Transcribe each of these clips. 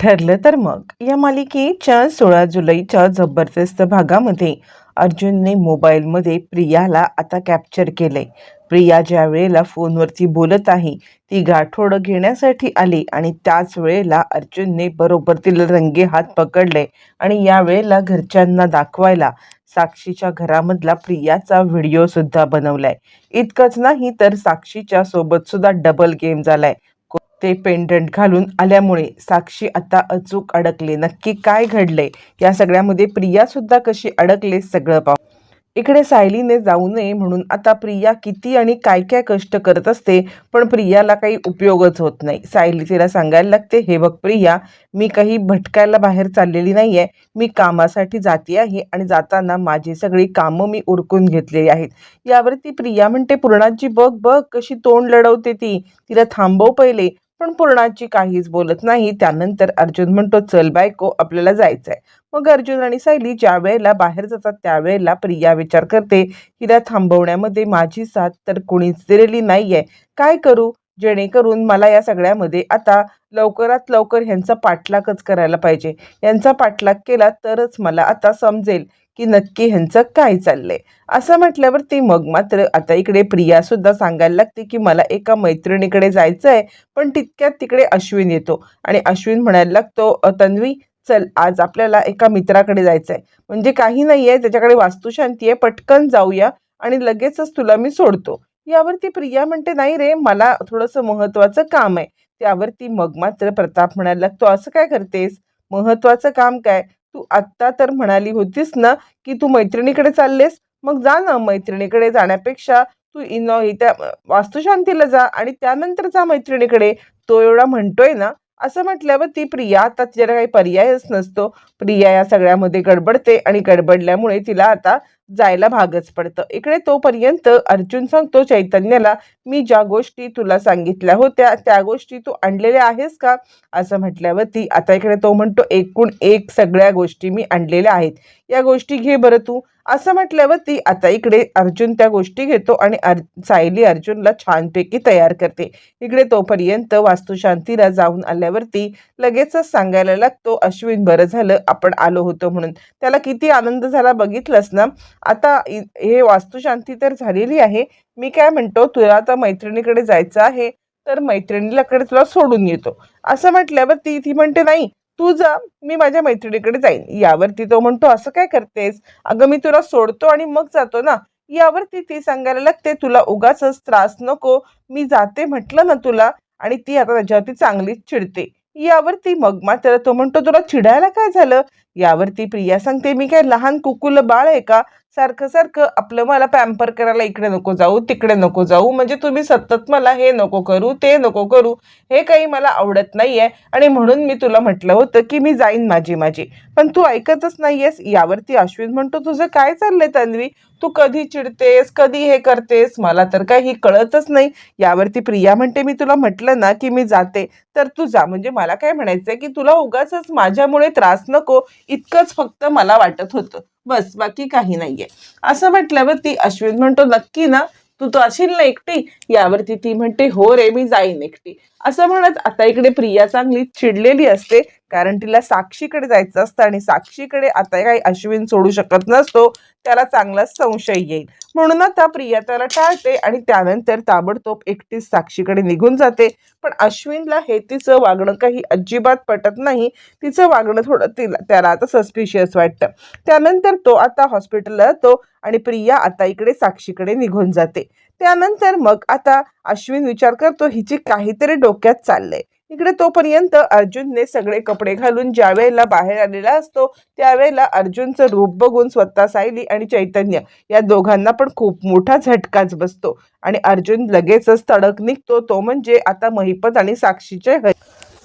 ठरलं तर मग. या मालिकेच्या सोळा जुलैच्या जबरदस्त भागामध्ये अर्जुनने मोबाईलमध्ये प्रियाला आता कॅप्चर केलंय. प्रिया ज्या वेळेला फोनवरती बोलत आहे ती गाठोडं घेण्यासाठी आली आणि त्याच वेळेला अर्जुनने बरोबर तिला रंगे हात पकडले आणि या वेळेला घरच्यांना दाखवायला साक्षीच्या घरामधला प्रियाचा व्हिडिओ सुद्धा बनवलाय. इतकंच नाही तर साक्षीच्या सोबत सुद्धा डबल गेम झालाय. ते पेंडंट घालून आल्यामुळे साक्षी आता अचूक अडकले. नक्की काय घडले? या सगळ्यामध्ये प्रिया सुद्धा कशी अडकले सगळं पाहू. इकडे सायलीने जाऊ नये म्हणून आता प्रिया किती आणि काय काय कष्ट करत असते पण प्रियाला काही उपयोगच होत नाही. सायली तिला सांगायला लागते हे बघ प्रिया मी काही भटकायला बाहेर चाललेली नाही आहे मी कामासाठी जाते आहे आणि जाताना माझी सगळी कामं मी उरकून घेतलेली आहेत. यावरती प्रिया म्हणते पूर्णाजी बघ बघ कशी तोंड लढवते ती. तिला थांबव पहिले. पण पूर्णाची काहीच बोलत नाही. त्यानंतर अर्जुन म्हणतो चल बायको आपल्याला जायचं आहे मग अर्जुन आणि सायली ज्या वेळेला बाहेर जातात त्यावेळेला प्रिया विचार करते हिला थांबवण्यामध्ये माझी साथ तर कोणीच दिलेली नाही आहे काय करू? जेणेकरून मला या सगळ्यामध्ये आता लवकरात लवकर ह्यांचा पाठलागच करायला पाहिजे. यांचा पाठलाग केला तरच मला आता समजेल. की नक्की ह्यांचं काय चाललंय? असं म्हटल्यावर ती मग मात्र आता इकडे प्रिया सुद्धा सांगायला लागते की मला एका मैत्रिणीकडे जायचं आहे पण तितक्यात तिकडे अश्विन येतो. आणि अश्विन म्हणायला लागतो तन्वी चल आज आपल्याला एका मित्राकडे जायचं आहे म्हणजे काही नाही आहे त्याच्याकडे वास्तुशांती आहे पटकन जाऊया आणि लगेचच तुला मी सोडतो. यावरती प्रिया म्हणते नाही रे मला थोडंसं महत्त्वाचं काम आहे. त्यावरती मग मात्र प्रताप म्हणायला लागतो असं काय करतेस? महत्त्वाचं काम काय? तू आत्ता तर म्हणाली होतीस ना की तू मैत्रिणीकडे चाललेस? मग जा ना मैत्रिणीकडे जाण्यापेक्षा तू इनो त्या वास्तुशांतीला जा आणि त्यानंतर जा मैत्रिणीकडे. तो एवढा म्हणतोय ना असं म्हटल्यावर ती प्रिया आता तिला काही पर्यायच नसतो. प्रिया या सगळ्यामध्ये गडबडते आणि गडबडल्यामुळे तिला आता जायला भागच पडतं. इकडे तोपर्यंत अर्जुन सांगतो चैतन्याला मी ज्या गोष्टी तुला सांगितल्या होत्या त्या गोष्टी तू आणलेल्या आहेस का? असं म्हटल्यावरती आता इकडे तो म्हणतो एकूण एक सगळ्या गोष्टी मी आणलेल्या आहेत. या गोष्टी घे बरं तू. असं म्हटल्यावरती आता इकडे अर्जुन त्या गोष्टी घेतो आणि अर सायली अर्जुनला छानपैकी तयार करते. इकडे तोपर्यंत वास्तुशांतीला जाऊन आल्यावरती लगेचच सांगायला लागतो अश्विन बरं झालं आपण आलो होतो म्हणून. त्याला किती आनंद झाला बघितलंस ना? आता हे वास्तुशांती तर झालेली आहे. मी काय म्हणतो तुला आता मैत्रिणीकडे जायचं आहे तर मैत्रिणीलाकडे तुला सोडून येतो. असं म्हटल्यावर ती ती म्हणते नाही तू जा मी माझ्या मैत्रिणीकडे जाईन. यावरती तो म्हणतो असं काय करतेस? अगं मी तुला सोडतो आणि मग जातो ना. यावरती ती सांगायला लागते तुला उगाच त्रास नको मी जाते म्हटलं ना तुला. आणि ती आता त्याच्यावरती चांगलीच चिडते. यावरती मग मात्र तो म्हणतो तुला चिडायला काय झालं? यावरती प्रिया सांगते मी काय लहान कुकुल बाळ आहे का? सारखं सारखं आपलं मला पॅम्पर करायला इकडे नको जाऊ तिकडे नको जाऊ म्हणजे तुम्ही सतत मला हे नको करू ते नको करू हे काही मला आवडत नाही आहे आणि म्हणून मी तुला म्हटलं होतं की मी जाईन माझी माझी. पण तू ऐकतच नाहीयेस यावरती अश्विन म्हणतो तुझं काय चाललंय तन्वी? तू कधी चिडतेस कधी हे करतेस? मला तर काही कळतच नाही. यावरती प्रिया म्हणते मी तुला म्हटलं ना की मी जाते तर तू जा. म्हणजे मला काय म्हणायचंय की तुला उगाच माझ्यामुळे त्रास नको इतकंच फक्त मला वाटत होतं. बस बाकी काही नाहीये. असं म्हटल्यावर ती अश्विन म्हणतो नक्की ना तू तो असेल ना एकटी? यावरती ती म्हणते हो रे मी जाईन एकटी. असं म्हणत आता इकडे प्रिया चांगली चिडलेली असते कारण तिला साक्षीकडे जायचं असतं आणि साक्षीकडे आता काही अश्विन सोडू शकत नसतो त्याला चांगलाच संशय येईल. म्हणून आता प्रिया त्याला टाळते आणि त्यानंतर ताबडतोब एकटीच साक्षीकडे निघून जाते. पण अश्विनला हे तिचं वागणं काही अजिबात पटत नाही. तिचं वागणं थोडं तिला त्याला आता सस्पिशियस वाटतं. त्यानंतर तो आता हॉस्पिटलला जातो आणि प्रिया आता इकडे साक्षीकडे निघून जाते. त्यानंतर मग आता अश्विन विचार करतो हिची काहीतरी डोक्यात चाललंय. इकडे तोपर्यंत अर्जुनने सगळे कपडे घालून ज्या वेळेला बाहेर आलेला असतो त्यावेळेला अर्जुनचं रूप बघून स्वतः सायली आणि चैतन्य या दोघांना पण खूप मोठा झटकाच बसतो. आणि अर्जुन लगेचच तडक निघतो तो म्हणजे आता महिपत आणि साक्षीचे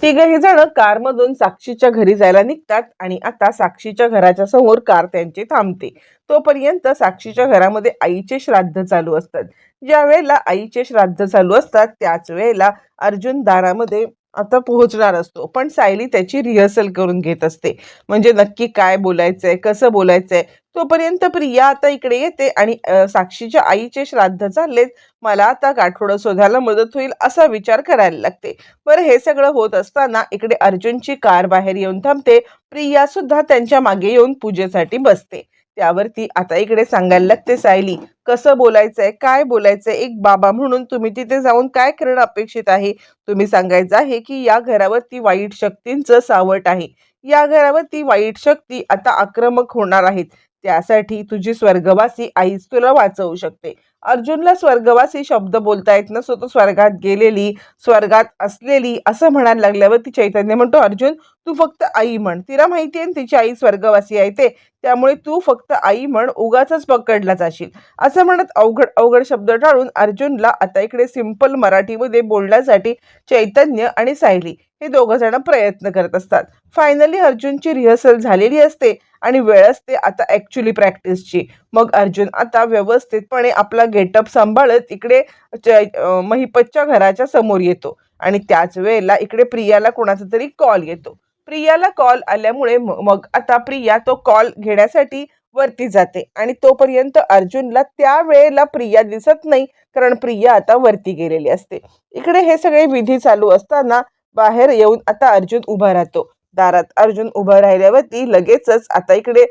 तिघही जण कारमधून साक्षीच्या घरी जायला निघतात आणि आता साक्षीच्या घराच्या समोर कार त्यांची थांबते. तोपर्यंत साक्षीच्या घरामध्ये आईचे श्राद्ध चालू असतात. ज्या वेळेला आईचे श्राद्ध चालू असतात त्याच वेळेला अर्जुन दारामध्ये आता पोहोचणार असतो. पण सायली त्याची रिहर्सल करून घेत असते. म्हणजे नक्की काय बोलायचंय कसं बोलायचंय? तोपर्यंत प्रिया आता इकडे येते आणि साक्षीच्या आईचे श्राद्ध चाललेत. मला आता गाठोडं शोधायला मदत होईल असा विचार करायला लागते. बरं हे सगळं होत असताना इकडे अर्जुनची कार बाहेर येऊन थांबते. प्रिया सुद्धा त्यांच्या मागे येऊन पूजेसाठी बसते. त्यावरती आता इकडे सांगायला लागते सायली कसं बोलायचंय काय बोलायचंय एक बाबा म्हणून तुम्ही तिथे जाऊन काय करणं अपेक्षित आहे? तुम्ही सांगायचं आहे की या घरावरती वाईट शक्तींचं सावट आहे. या घरावरती वाईट शक्ती आता आक्रमक होणार आहेत. त्यासाठी तुझी स्वर्गवासी आईच तुला वाचवू शकते. अर्जुनला स्वर्गवासी शब्द बोलता येत नसतो तो स्वर्गात गेलेली स्वर्गात असलेली असं म्हणायला लागल्यावर ती चैतन्य म्हणतो अर्जुन तू फक्त आई म्हण. तिला माहिती आहे ना तिची आई स्वर्गवासी आहे ते. त्यामुळे तू फक्त आई म्हण उगाच पकडला जाशील. असं म्हणत अवघड अवघड शब्द टाळून अर्जुनला आता इकडे सिंपल मराठीमध्ये बोलण्यासाठी चैतन्य आणि सायली हे दोघं जण प्रयत्न करत असतात. फायनली अर्जुनची रिहर्सल झालेली असते आणि वेळ असते आता ॲक्च्युली प्रॅक्टिसची मग अर्जुन आता व्यवस्थितपणे आपला गेटअप सांभाळत इकडे च- महिपतच्या घराच्या समोर येतो. आणि त्याच वेळेला इकडे प्रियाला कोणाचा तरी कॉल येतो. प्रियाला कॉल आल्यामुळे म- मग आता प्रिया तो कॉल घेण्यासाठी वरती जाते. आणि तोपर्यंत अर्जुनला त्या वेळेला प्रिया दिसत नाही कारण प्रिया आता वरती गेलेली असते. इकडे हे सगळे विधी चालू असताना बाहेर येऊन आता अर्जुन उभा राहतो. दारात अर्जुन उभं राहिल्यावरती लगेचच आता इकडे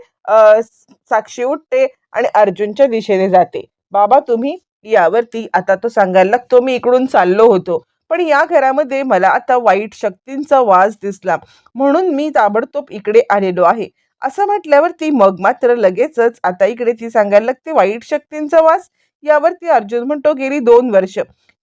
साक्षी उठते आणि अर्जुनच्या दिशेने जाते. बाबा तुम्ही यावरती आता तो सांगायला लागतो मी इकडून चाललो होतो. पण या घरामध्ये मला आता वाईट शक्तींचा वास दिसला. म्हणून मी ताबडतोब इकडे आलेलो आहे. असं म्हटल्यावरती मग मात्र लगेचच आता इकडे ती सांगायला लागते वाईट शक्तींचा वास? यावरती अर्जुन म्हणतो गेली दोन वर्ष.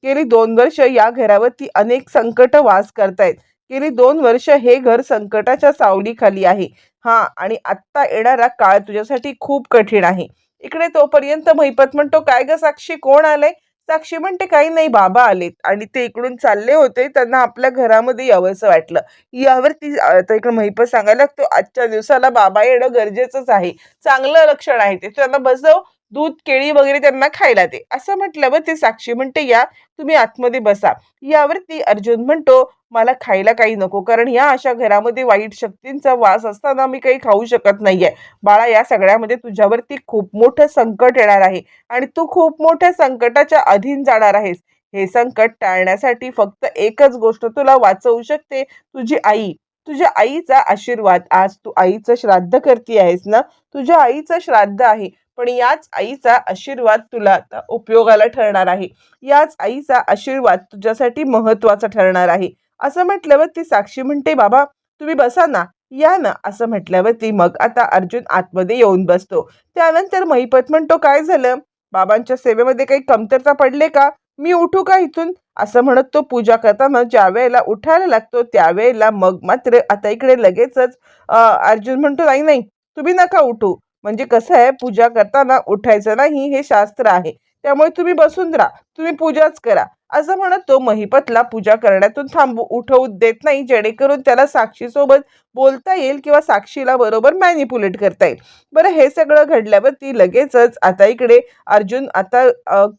गेली दोन वर्ष या घरावरती अनेक संकट वास करतायत. गेली दोन वर्ष हे घर संकटाच्या सावलीखाली आहे. हा आणि आत्ता येणारा काळ तुझ्यासाठी खूप कठीण आहे. इकडे तोपर्यंत महिपत म्हणतो काय ग साक्षी कोण आलंय? साक्षी म्हणते काही नाही बाबा आलेत. आणि ते इकडून चालले होते त्यांना आपल्या घरामध्ये यावंसं वाटलं. यावरती ती इकडे महिपत सांगायला लागतो आजच्या दिवसाला बाबा येणं गरजेचंच आहे. चांगलं लक्षण आहे ते. त्यांना बसव दूध केळी वगैरे त्यांना खायला दे. असं म्हटल्यावर ते साक्षी म्हणते या तुम्ही आतमध्ये बसा. यावरती अर्जुन म्हणतो मला खायला काही नको. कारण या अशा घरामध्ये वाईट शक्तींचा वास असताना मी काही खाऊ शकत नाहीये. बाळा या सगळ्यामध्ये तुझ्यावरती खूप मोठं संकट येणार आहे. आणि तू खूप मोठ्या संकटाच्या अधीन जाणार आहेस. हे संकट टाळण्यासाठी फक्त एकच गोष्ट तुला वाचवू शकते. तुझी आई. तुझ्या आईचा आशीर्वाद. आज तू आईचं श्राद्ध करती आहेस ना? तुझ्या आईचं श्राद्ध आहे. पण याच आईचा आशीर्वाद तुला आता उपयोगाला ठरणार आहे. याच आईचा आशीर्वाद तुझ्यासाठी महत्त्वाचा ठरणार आहे. असं म्हटल्यावर ती साक्षी म्हणते बाबा तुम्ही बसा ना. या ना असं म्हटल्यावर ती मग आता अर्जुन आतमध्ये येऊन बसतो. त्यानंतर महिपत म्हणतो काय झालं? बाबांच्या सेवेमध्ये काही कमतरता पडले का? मी उठू का इथून? असं म्हणत तो पूजा करताना ज्या वेळेला उठायला लागतो त्यावेळेला मग मात्र आता इकडे लगेचच अर्जुन म्हणतो नाही नाही तुम्ही नका उठू. म्हणजे कसं आहे पूजा करताना उठायचं नाही हे शास्त्र आहे. त्यामुळे तुम्ही बसून राहा. तुम्ही पूजाच करा. असं म्हणत तो महिपतला पूजा करण्यातून थांबू उठवू देत नाही. जेणेकरून त्याला साक्षीसोबत बोलता येईल किंवा साक्षीला बरोबर मॅनिपुलेट करता येईल. बरं हे सगळं घडल्यावरती लगेचच आता इकडे अर्जुन आता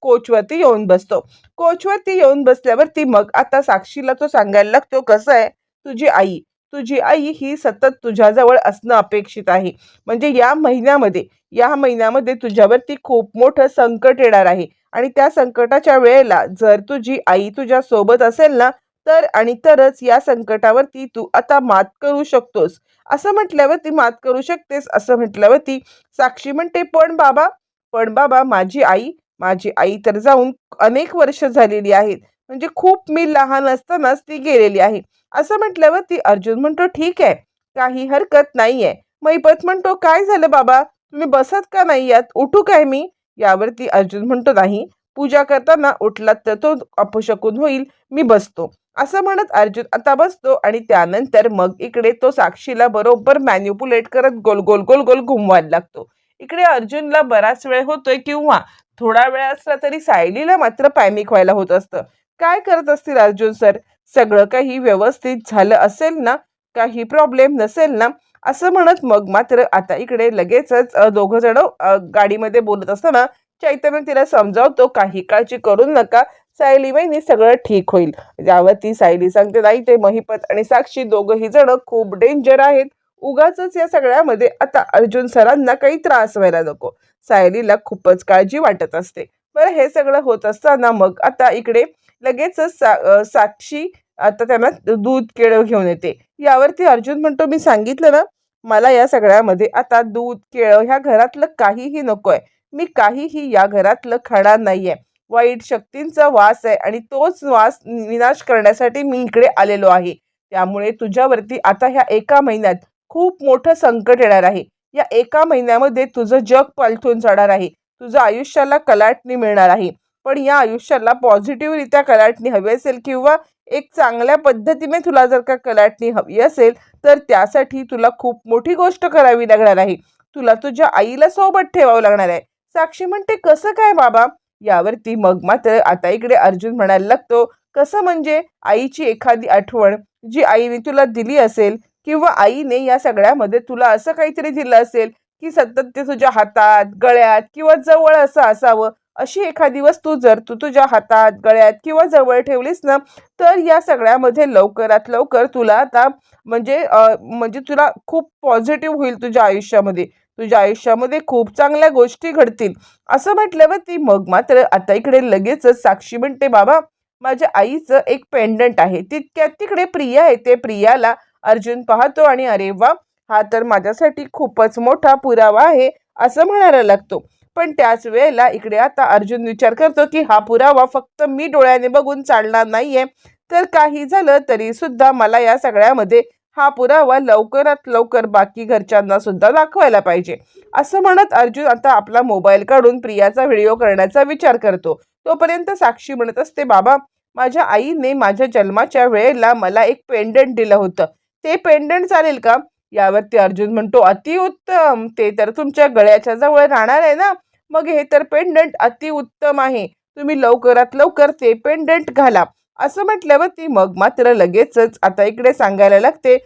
कोचवरती येऊन बसतो. कोचवरती येऊन बसल्यावरती मग आता साक्षीला तो सांगायला लागतो कसं आहे तुझी आई? तुझी आई ही सतत तुझ्याजवळ असणं अपेक्षित आहे. म्हणजे या महिन्यामध्ये या महिन्यामध्ये तुझ्यावरती खूप मोठं संकट येणार आहे. आणि त्या संकटाच्या वेळेला जर तुझी आई तुझ्या सोबत असेल ना तर आणि तरच या संकटावरती तू आता मात करू शकतोस. असं म्हटल्यावरती मात करू शकतेस असं म्हटल्यावरती साक्षी म्हणते पण बाबा पण बाबा माझी आई माझी आई तर जाऊन अनेक वर्ष झालेली आहेत. म्हणजे खूप मी लहान असतानाच ती गेलेली आहे. असं म्हटल्यावर ती अर्जुन म्हणतो ठीक आहे काही हरकत नाही आहे मैपत म्हणतो काय झालं बाबा? तुम्ही बसत का नाही यात? उठू काय मी? यावरती अर्जुन म्हणतो नाही. पूजा करताना उठलात तर तो अपशकून होईल. मी बसतो. असं म्हणत अर्जुन आता बसतो आणि त्यानंतर मग इकडे तो साक्षीला बरोबर मॅन्युपुलेट करत गोल गोल गोल गोल घुमवायला लागतो. इकडे अर्जुनला बराच वेळ होतोय किंवा थोडा वेळ असला तरी सायलीला मात्र पॅनिक व्हायला होत असतं. काय करत असतील अर्जुन सर? सगळं काही व्यवस्थित झालं असेल ना? काही प्रॉब्लेम नसेल ना? असं म्हणत मग मात्र आता इकडे लगेचच दोघ जण गाडीमध्ये बोलत असताना चैतन्य तिला समजावतो काही काळजी करू नका. सायली वहिनी सगळं ठीक होईल. यावरती सायली सांगते नाही ते महिपत आणि साक्षी दोघंही जण खूप डेंजर आहेत. उगाच या सगळ्यामध्ये आता अर्जुन सरांना काही त्रास व्हायला नको. सायलीला खूपच काळजी वाटत असते. बरं हे सगळं होत असताना मग आता इकडे लगेचच सा साक्षी आता त्यांना दूध केळं घेऊन येते. यावरती अर्जुन म्हणतो मी सांगितलं ना मला या सगळ्यामध्ये आता दूध केळं ह्या घरातलं काहीही नको आहे मी काहीही या घरातलं खाणार नाहीये. वाईट शक्तींचा वास आहे आणि तोच वास विनाश करण्यासाठी मी इकडे आलेलो आहे. त्यामुळे तुझ्यावरती आता ह्या एका महिन्यात खूप मोठं संकट येणार आहे. या एका महिन्यामध्ये तुझं जग पालथून जाणार आहे. तुझं आयुष्याला कलाटणी मिळणार आहे. पण या आयुष्याला पॉझिटिव्हरित्या कलाटणी हवी असेल किंवा एक चांगल्या पद्धतीने तुला जर का कलाटणी हवी असेल तर त्यासाठी तुला खूप मोठी गोष्ट करावी लागणार आहे. तुला तुझ्या आईला सोबत ठेवावं लागणार आहे. साक्षी म्हणते कसं काय बाबा? यावरती मग मात्र आता इकडे अर्जुन म्हणायला लागतो कसं म्हणजे आईची एखादी आठवण जी आईने तुला दिली असेल किंवा आईने या सगळ्यामध्ये तुला असं काहीतरी दिलं असेल की सतत ते तुझ्या हातात गळ्यात किंवा जवळ असं असावं अशी एखादी वस्तू जर तू तुझ्या हातात गळ्यात किंवा जवळ ठेवलीस ना तर या सगळ्यामध्ये लवकरात लवकर तुला आता म्हणजे म्हणजे तुला खूप पॉझिटिव्ह होईल तुझ्या आयुष्यामध्ये. तुझ्या आयुष्यामध्ये खूप चांगल्या गोष्टी घडतील. असं म्हटल्यावरती मग मात्र आता इकडे लगेचच साक्षी म्हणते बाबा माझ्या आईचं एक पेंडंट आहे. तितक्यात तिकडे प्रिया येते प्रियाला अर्जुन पाहतो आणि अरे वा हा तर माझ्यासाठी खूपच मोठा पुरावा आहे असं म्हणायला लागतो. पण त्याच वेळेला इकडे आता अर्जुन विचार करतो की हा पुरावा फक्त मी डोळ्याने बघून चालणार नाहीये. तर काही झालं तरी सुद्धा मला या सगळ्यामध्ये हा पुरावा लवकरात लवकर बाकी घरच्यांना सुद्धा दाखवायला पाहिजे. असं म्हणत अर्जुन आता आपला मोबाईल काढून प्रियाचा व्हिडिओ करण्याचा विचार करतो. तोपर्यंत साक्षी म्हणत असते बाबा माझ्या आईने माझ्या जन्माच्या वेळेला मला एक पेंडंट दिलं होतं. ते पेंडंट चालेल का? यावरती अर्जुन म्हणतो अतिउत्तम. ते तर तुमच्या गळ्याच्या जवळ राहणार आहे ना? मग हे तर पेंडंट अतिउत्तम आहे. तुम्ही लवकरात लवकर ते पेंडंट घाला. असं म्हटल्यावर ती मग मात्र लगेचच आता इकडे सांगायला लागते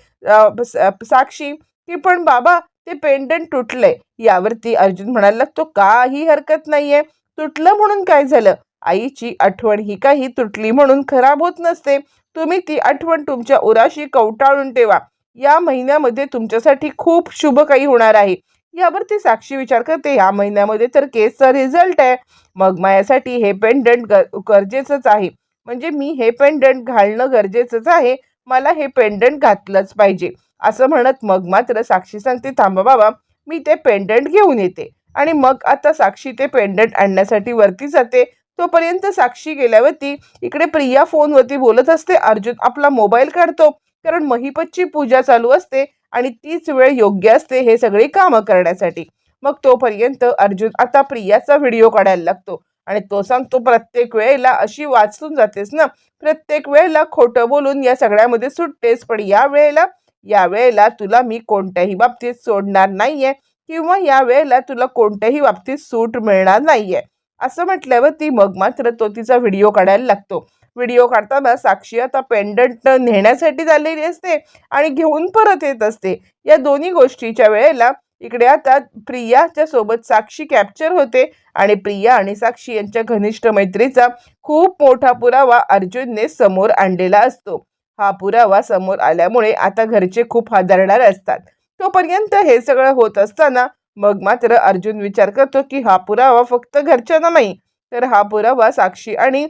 साक्षी की पण बाबा ते पेंडंट तुटलंय. यावरती अर्जुन म्हणायला लागतो काही हरकत नाहीये. तुटलं म्हणून काय झालं? आईची आठवण ही काही तुटली म्हणून खराब होत नसते. तुम्ही ती आठवण तुमच्या उराशी कवटाळून ठेवा. या महिन्यामध्ये तुमच्यासाठी खूप शुभ काही होणार आहे. यावरती साक्षी विचार करते. या महिन्यामध्ये तर केसचा रिझल्ट आहे. मग माझ्यासाठी हे पेंडंट गरजेचंच आहे. म्हणजे मी हे पेंडंट घालणं गरजेचंच आहे. मला हे पेंडंट घातलंच पाहिजे. असं म्हणत मग मात्र साक्षी सांगते थांबा बाबा मी ते पेंडंट घेऊन येते. आणि मग आता साक्षी ते पेंडंट आणण्यासाठी वरती जाते. तोपर्यंत साक्षी गेल्यावरती इकडे प्रिया फोनवरती बोलत असते. अर्जुन आपला मोबाईल काढतो. कारण महिपतची पूजा चालू असते. आणि तीच वेळ योग्य असते हे सगळी कामं करण्यासाठी. मग तोपर्यंत अर्जुन आता प्रियाचा व्हिडिओ काढायला लागतो. आणि तो सांगतो प्रत्येक वेळेला अशी वाचून जातेस ना? प्रत्येक वेळेला खोटं बोलून या सगळ्यामध्ये सुटतेस पण या वेळेला या वेळेला तुला मी कोणत्याही बाबतीत सोडणार नाहीये किंवा या वेळेला तुला कोणत्याही बाबतीत सूट मिळणार नाहीये. असं म्हटल्यावर ती मग मात्र तो तिचा व्हिडिओ काढायला लागतो. व्हिडिओ काढताना साक्षी आता पेंडंट नेण्यासाठी आलेली असते आणि घेऊन परत येत असते. या दोन्ही गोष्टीच्या वेळेला इकडे आता प्रियाच्या सोबत साक्षी कॅप्चर होते आणि प्रिया आणि साक्षी यांच्या घनिष्ठ मैत्रीचा खूप मोठा पुरावा अर्जुनने समोर आणलेला असतो. हा पुरावा समोर आल्यामुळे आता घरचे खूप हादरणार असतात. तोपर्यंत हे सगळं होत असताना मग मात्र अर्जुन विचार करतो की हा पुरावा फक्त घरच्यांना नाही तर हा पुरावा साक्षी आणि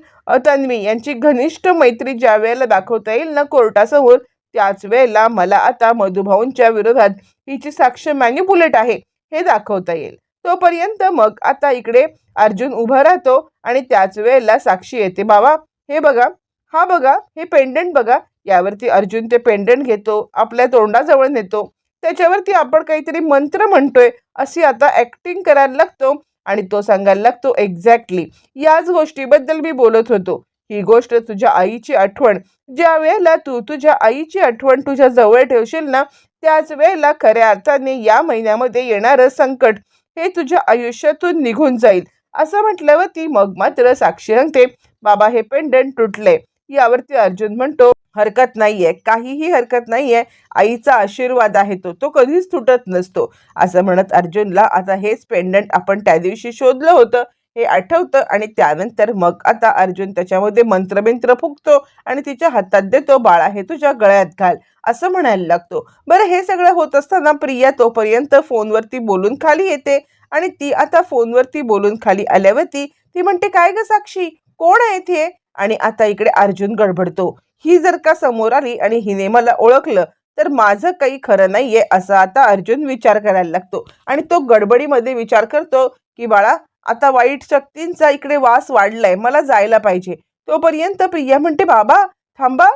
तन्वी यांची घनिष्ठ मैत्री ज्या वेळेला दाखवता येईल ना कोर्टासमोर त्याच वेळेला मला आता मधुभाऊंच्या विरोधात हिची साक्ष मॅन्युपुलेट आहे हे दाखवता येईल. तोपर्यंत मग आता इकडे अर्जुन उभा राहतो आणि त्याच वेळेला साक्षी येते बाबा हे बघा हा बघा हे पेंडंट बघा यावरती अर्जुन ते पेंडंट घेतो आपल्या तोंडाजवळ नेतो त्याच्यावरती आपण काहीतरी मंत्र म्हणतोय अशी आता ऍक्टिंग करायला लागतो आणि तो सांगायला लागतो एक्झॅक्टली याच गोष्टीबद्दल मी बोलत होतो. ही गोष्ट तुझ्या आईची आठवण. ज्या वेळेला तू तुझ्या आईची आठवण तुझ्या जवळ ठेवशील ना त्याच वेळेला खऱ्या अर्थाने या महिन्यामध्ये येणारं संकट हे तुझ्या आयुष्यातून निघून जाईल. असं म्हटल्यावर ती मग मात्र साक्षी सांगते बाबा हे पेंडंट तुटले यावरती अर्जुन म्हणतो हरकत नाहीये. काहीही हरकत नाहीये. आईचा आशीर्वाद आहे तो. तो कधीच तुटत नसतो. असं म्हणत अर्जुनला आता हेच पेंडंट आपण त्या दिवशी शोधलं होतं. हे आठवतं आणि त्यानंतर मग आता अर्जुन त्याच्यामध्ये मंत्रबिंत्र फुकतो आणि तिच्या हातात देतो बाळा हे तुझ्या गळ्यात घाल. असं म्हणायला लागतो. बरं हे सगळं होत असताना प्रिया तोपर्यंत फोनवरती बोलून खाली येते आणि ती आता फोनवरती बोलून खाली आल्यावरती ती म्हणते काय ग साक्षी? कोण आहे ते आणि आता इकडे अर्जुन गडबडतो. ही जर का समोर आली आणि हिने मला ओळखलं तर माझं काही खरं नाहीये असं आता अर्जुन विचार करायला लागतो. आणि तो गडबडीमध्ये विचार करतो की बाळा आता वाईट शक्तींचा इकडे वास वाढलाय मला जायला पाहिजे. तोपर्यंत प्रिया म्हणते बाबा थांबा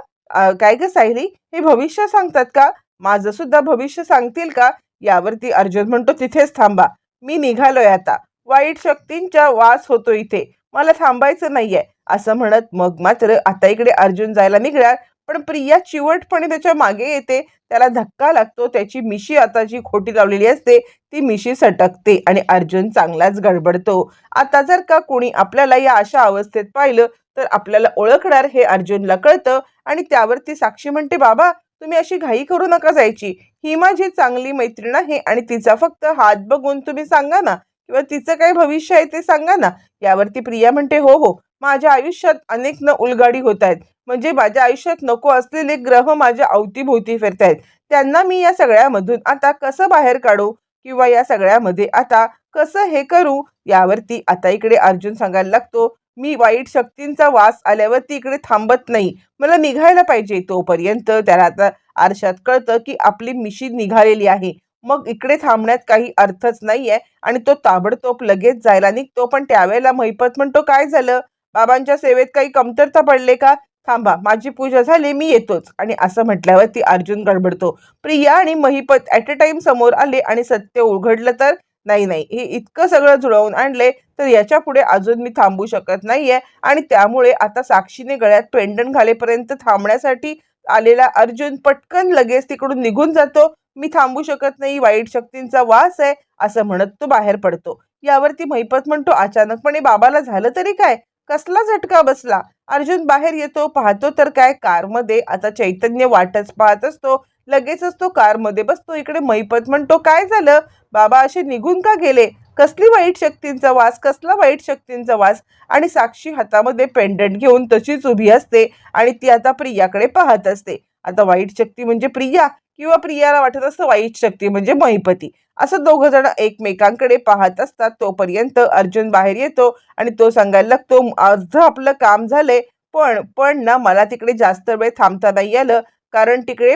काय ग सायली हे भविष्य सांगतात का? माझं सुद्धा भविष्य सांगतील का? यावरती अर्जुन म्हणतो तिथेच थांबा मी निघालोय आता. वाईट शक्तींचा वास होतो इथे. मला थांबायचं नाहीये. असं म्हणत मग मात्र आता इकडे अर्जुन जायला निघणार. पण प्रिया चिवटपणे त्याच्यामागे येते. त्याला धक्का लागतो. त्याची मिशी आता जी खोटी लावलेली असते ती मिशी सटकते आणि अर्जुन चांगलाच गडबडतो. आता जर का कोणी आपल्याला या अशा अवस्थेत पाहिलं तर आपल्याला ओळखणार हे अर्जुनला कळतं आणि त्यावरती साक्षी म्हणते बाबा तुम्ही अशी घाई करू नका जायची. ही माझी चांगली मैत्रीण आहे आणि तिचा फक्त हात बघून तुम्ही सांगा ना किंवा तिचं काय भविष्य आहे ते सांगा ना. यावरती प्रिया म्हणते हो हो. माझ्या आयुष्यात अनेक न उलगाडी होत आहेत. म्हणजे माझ्या आयुष्यात नको असलेले ग्रह माझ्या अवतीभोवती फिरतायत त्यांना मी या सगळ्यामधून आता कसं बाहेर काढू किंवा या सगळ्यामध्ये आता कसं हे करू यावरती आता इकडे अर्जुन सांगायला लागतो. मी वाईट शक्तींचा वास आल्यावरती इकडे थांबत नाही. मला निघायला पाहिजे तोपर्यंत. त्याला आता आरशात कळतं की आपली मिशी निघालेली आहे. मग इकडे थांबण्यात काही अर्थच नाहीये आणि तो ताबडतोब लगेच जायला निघतो. पण त्यावेळेला महिपत म्हणतो काय झालं? बाबांच्या सेवेत काही कमतरता पडले का? थांबा माझी पूजा झाली मी येतोच. आणि असं म्हटल्यावर ती अर्जुन गडबडतो. प्रिया आणि महिपत ॲट अ टाइम समोर आले आणि सत्य उघडलं तर? नाही नाही. हे इतकं सगळं जुळवून आणले तर याच्यापुढे अजून मी थांबू शकत नाहीये. आणि त्यामुळे आता साक्षीने गळ्यात पेंडन घालेपर्यंत थांबण्यासाठी आलेला अर्जुन पटकन लगेच तिकडून निघून जातो. मी थांबू शकत नाही वाईट शक्तींचा वास आहे असं म्हणत तो बाहेर पडतो. यावरती महिपत म्हणतो अचानकपणे बाबाला झालं तरी काय? कसला झटका बसला? अर्जुन बाहेर येतो पाहतो तर काय कारमध्ये आता चैतन्य वाटच पाहत असतो लगेचच तो कारमध्ये बसतो इकडे मैपत म्हणतो काय झालं? बाबा असे निघून का गेले? कसली वाईट शक्तींचा वास कसला वाईट शक्तींचा वास? आणि साक्षी हातामध्ये पेंडंट घेऊन तशीच उभी असते आणि ती आता प्रियाकडे पाहत असते. आता वाईट शक्ती म्हणजे प्रिया किंवा प्रियाला वाटत असतं वाईट शक्ती म्हणजे महिपती असं दोघं जण एकमेकांकडे पाहत असतात. तोपर्यंत अर्जुन बाहेर येतो आणि तो सांगायला लागतो अर्ध आपलं काम झालंय पण पण ना मला तिकडे जास्त वेळ थांबता नाही आलं. कारण तिकडे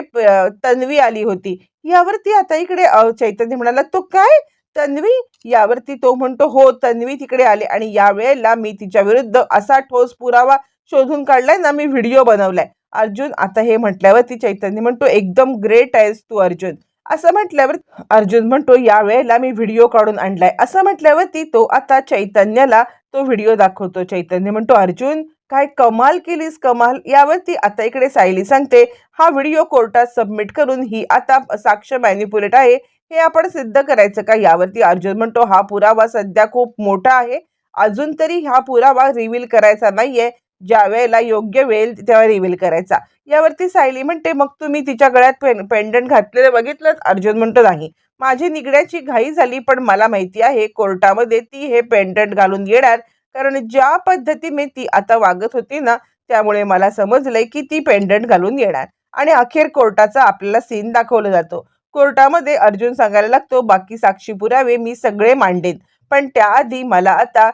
तन्वी आली होती. यावरती आता इकडे चैतन्य म्हणाला तो काय? तन्वी? यावरती तो म्हणतो हो तन्वी तिकडे आले आणि या वेळेला मी तिच्या विरुद्ध असा ठोस पुरावा शोधून काढलाय ना मी व्हिडिओ बनवलाय. अर्जुन आता हे म्हटल्यावरती चैतन्य म्हणतो एकदम ग्रेट आहेस तू अर्जुन. असं म्हटल्यावर अर्जुन म्हणतो या वेळेला मी व्हिडिओ काढून आणलाय. असं म्हटल्यावरती तो आता चैतन्याला तो व्हिडिओ दाखवतो. चैतन्य म्हणतो अर्जुन काय कमाल केलीस कमाल. यावरती आता इकडे सायली सांगते हा व्हिडिओ कोर्टात सबमिट करून ही आता साक्ष मॅन्युपुलेट आहे. हे आपण सिद्ध करायचं का? यावरती अर्जुन म्हणतो हा पुरावा सध्या खूप मोठा आहे. अजून तरी हा पुरावा रिव्हील करायचा नाहीये. ज्या वेळेला योग्य वेळ तेव्हा रिव्हील करायचा. यावरती सायली म्हणते मग तुम्ही तिच्या गळ्यात पेन पेंडंट घातलेलं बघितलंच? अर्जुन म्हणतो नाही. माझी निघण्याची घाई झाली पण मला माहिती आहे कोर्टामध्ये ती हे पेंडंट घालून येणार. कारण ज्या पद्धतीने ती आता वागत होती ना त्यामुळे मला समजलंय की ती पेंडंट घालून येणार. आणि अखेर कोर्टाचा आपल्याला सीन दाखवला जातो. कोर्टामध्ये अर्जुन सांगायला लागतो बाकी साक्षी पुरावे मी सगळे मांडेन. पण त्याआधी मला आता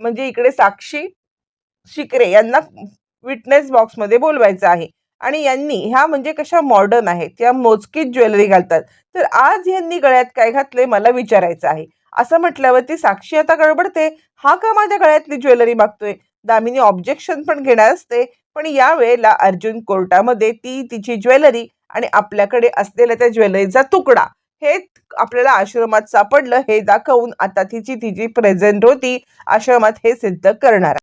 म्हणजे इकडे साक्षी शिकरे यांना विटनेस बॉक्समध्ये बोलवायचं आहे. आणि यांनी ह्या म्हणजे कशा मॉडर्न आहेत त्या मोजकीत ज्वेलरी घालतात. तर आज यांनी गळ्यात काय घातले मला विचारायचं आहे. असं म्हटल्यावरती साक्षी आता गडबडते. हा का माझ्या गळ्यातली ज्वेलरी मागतोय? दामिनी ऑब्जेक्शन पण घेणार असते. पण या वेळेला अर्जुन कोर्टामध्ये ती तिची ज्वेलरी आणि आपल्याकडे असलेल्या त्या ज्वेलरीचा तुकडा. हे आपल्याला आश्रमात सापडलं. हे दाखवून आता तिची तिची प्रेझेंट होती. आश्रमात हे सिद्ध करणार